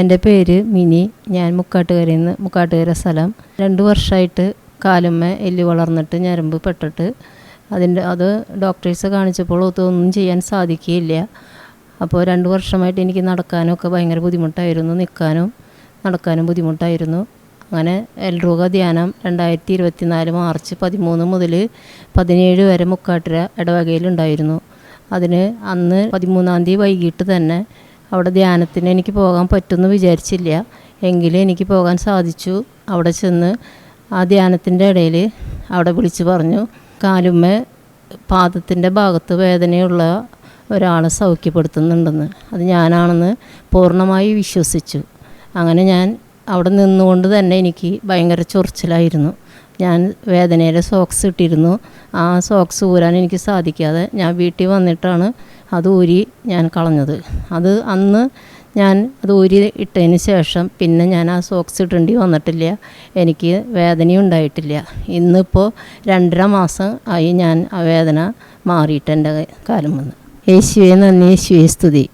എന്റെ പേര് മിനി. ഞാൻ മുക്കാട്ടുകരയിൽ നിന്ന് മുക്കാട്ടുകര സ്ഥലം. രണ്ട് വർഷമായിട്ട് കാലുമ്മ എല്ല് വളർന്നിട്ട് ഞരമ്പ് പെട്ടിട്ട് അതിന്റെ അത് ഡോക്ടേഴ്സ് കാണിച്ചപ്പോൾ ഒന്നും ചെയ്യാൻ സാധിക്കുകയില്ല. അപ്പോൾ രണ്ട് വർഷമായിട്ട് എനിക്ക് നടക്കാനൊക്കെ ഭയങ്കര ബുദ്ധിമുട്ടായിരുന്നു. നിൽക്കാനും നടക്കാനും ബുദ്ധിമുട്ടായിരുന്നു. അങ്ങനെ എൽറുക ധ്യാനം രണ്ടായിരത്തി ഇരുപത്തിനാല് മാർച്ച് പതിമൂന്ന് മുതൽ പതിനേഴ് വരെ മുക്കാട്ടുര ഇടവകയിലുണ്ടായിരുന്നു. അതിന് അന്ന് പതിമൂന്നാം തീയതി വൈകിട്ട് തന്നെ അവിടെ ധ്യാനത്തിന് എനിക്ക് പോകാൻ പറ്റുമെന്ന് വിചാരിച്ചില്ല. എങ്കിലും എനിക്ക് പോകാൻ സാധിച്ചു. അവിടെ ചെന്ന് ആ ധ്യാനത്തിന്റെ ഇടയിൽ അവിടെ വിളിച്ചു പറഞ്ഞു കാലുമ്മ പാദത്തിന്റെ ഭാഗത്ത് വേദനയുള്ള ഒരാളെ സൗഖ്യപ്പെടുത്തുന്നുണ്ടെന്ന്. അത് ഞാനാണെന്ന് പൂർണമായി വിശ്വസിച്ചു. അങ്ങനെ ഞാൻ അവിടെ നിന്നുകൊണ്ട് തന്നെ എനിക്ക് ഭയങ്കര ചൊറിച്ചിലായിരുന്നു. ഞാൻ വേദനയുടെ സോക്സ് ഇട്ടിരുന്നു. ആ സോക്സ് ഊരാൻ എനിക്ക് സാധിക്കാതെ ഞാൻ വീട്ടിൽ വന്നിട്ടാണ് അത് ഊരി ഞാൻ കളഞ്ഞത്. അത് അന്ന് ഞാൻ അത് ഊരി ഇട്ടതിന് ശേഷം പിന്നെ ഞാൻ ആ സോക്സ് ഇടേണ്ടി വന്നിട്ടില്ല. എനിക്ക് വേദനയും ഉണ്ടായിട്ടില്ല. ഇന്നിപ്പോൾ രണ്ടര മാസം ആയി ഞാൻ ആ വേദന മാറിയിട്ട് എന്റെ കാലം വന്ന്. യേശുവെ നന്ദി. യേശുവേ സ്തുതി.